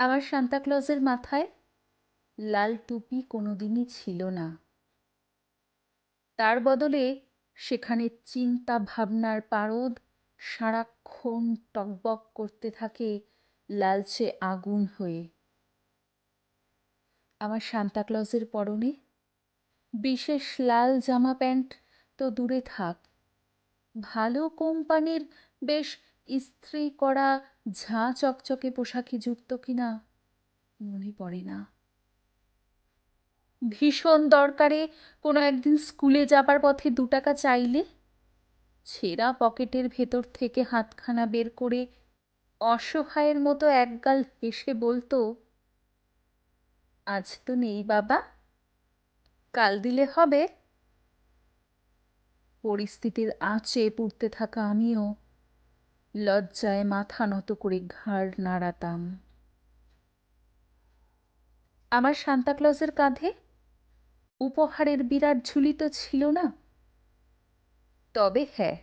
আমার সান্তাক্লজের মাথায় লাল টুপি কোনোদিনই ছিল না। তার বদলে সেখানে চিন্তা ভাবনার পারদ সারাক্ষণ টকবক করতে থাকে লালচে আগুন হয়ে। আমার সান্তাক্লজের পরনে বিশেষ লাল জামা প্যান্ট তো দূরে থাক। ভালো কোম্পানির বেশ ইস্ত্রি করা ঝাঁ চকচকে পোশাকে যুক্ত কিনা মনে পড়ে না। ভীষণ দরকারে কোনো একদিন স্কুলে যাবার পথে দু টাকা চাইলে? ছেঁড়া পকেটের ভেতর থেকে হাতখানা বের করে অসহায়ের মতো একগাল হেসে বলতো, আজ তো নেই বাবা, কাল দিলে হবে। পরিস্থিতির আঁচে পুড়তে থাকা আমিও লজ্জায় মাথা নত করে ঘাড় নাড়াতাম। আমার সান্তাক্লজের কাঁধে উপহারের বিরাট ঝুলি তো ছিল না। তবে হ্যাঁ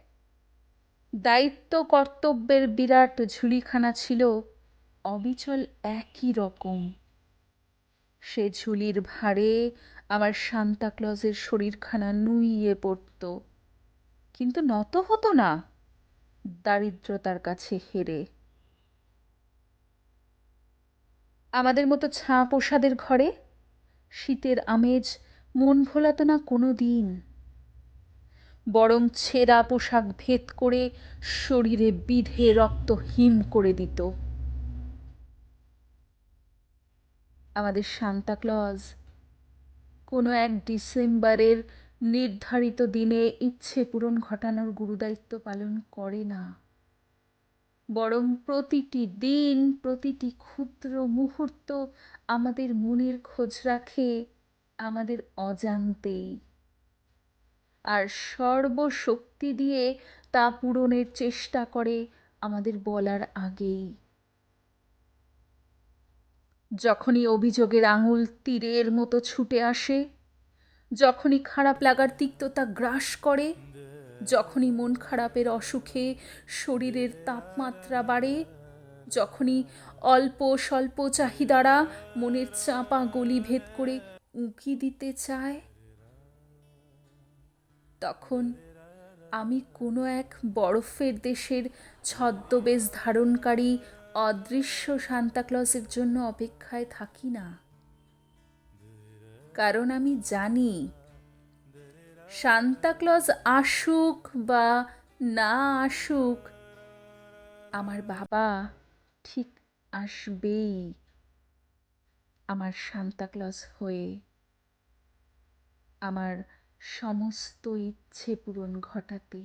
দায়িত্ব কর্তব্যের বিরাট ঝুলিখানা ছিল অবিচল একই রকম। সে ঝুলির ভারে আমার সান্তাক্লজের শরীরখানা নুইয়ে পড়ত, কিন্তু নত হতো না। দারিদ্রতার কাছে হেরে। আমাদের মতো ছাঁ প্রসাদের ঘরে শীতের আমেজ মন ভোলাতো না কোনো দিন। বরং ছেঁড়া পোশাক ভেদ করে শরীরে বিধে রক্ত হিম করে দিত। আমাদের সান্তাক্লজ কোনো এক ডিসেম্বরের নির্ধারিত দিনে ইচ্ছে পূরণ ঘটানোর গুরুদায়িত্ব পালন করে না। বরং প্রতিটি দিন, প্রতিটি ক্ষুদ্র মুহূর্ত আমাদের মনের খোঁজ রাখে, আমাদের অজান্তেই। আর সর্বশক্তি দিয়ে তা পূরণের চেষ্টা করে আমাদের বলার আগেই। যখনই অভিযোগের আঙুল তীরের মতো ছুটে আসে যখনই খারাপ লাগার তিক্ততা গ্রাস করে, যখনই মন খারাপের অসুখে শরীরের তাপমাত্রা বাড়ে, যখনই অল্প স্বল্প চাহিদারা মনের চাপা গলি ভেদ করে উঁকি দিতে চায়, তখন আমি কোনো এক বরফের দেশের ছদ্মবেশ ধারণকারী অদৃশ্য সান্তাক্লজের জন্য অপেক্ষায় থাকি না। কারণ আমি জানি। সান্তাক্লজ আসুক বা না আসুক, আমার বাবা ঠিক আসবেই আমার সান্তাক্লজ হয়ে। আমার সমস্ত ইচ্ছে পূরণ ঘটাতে।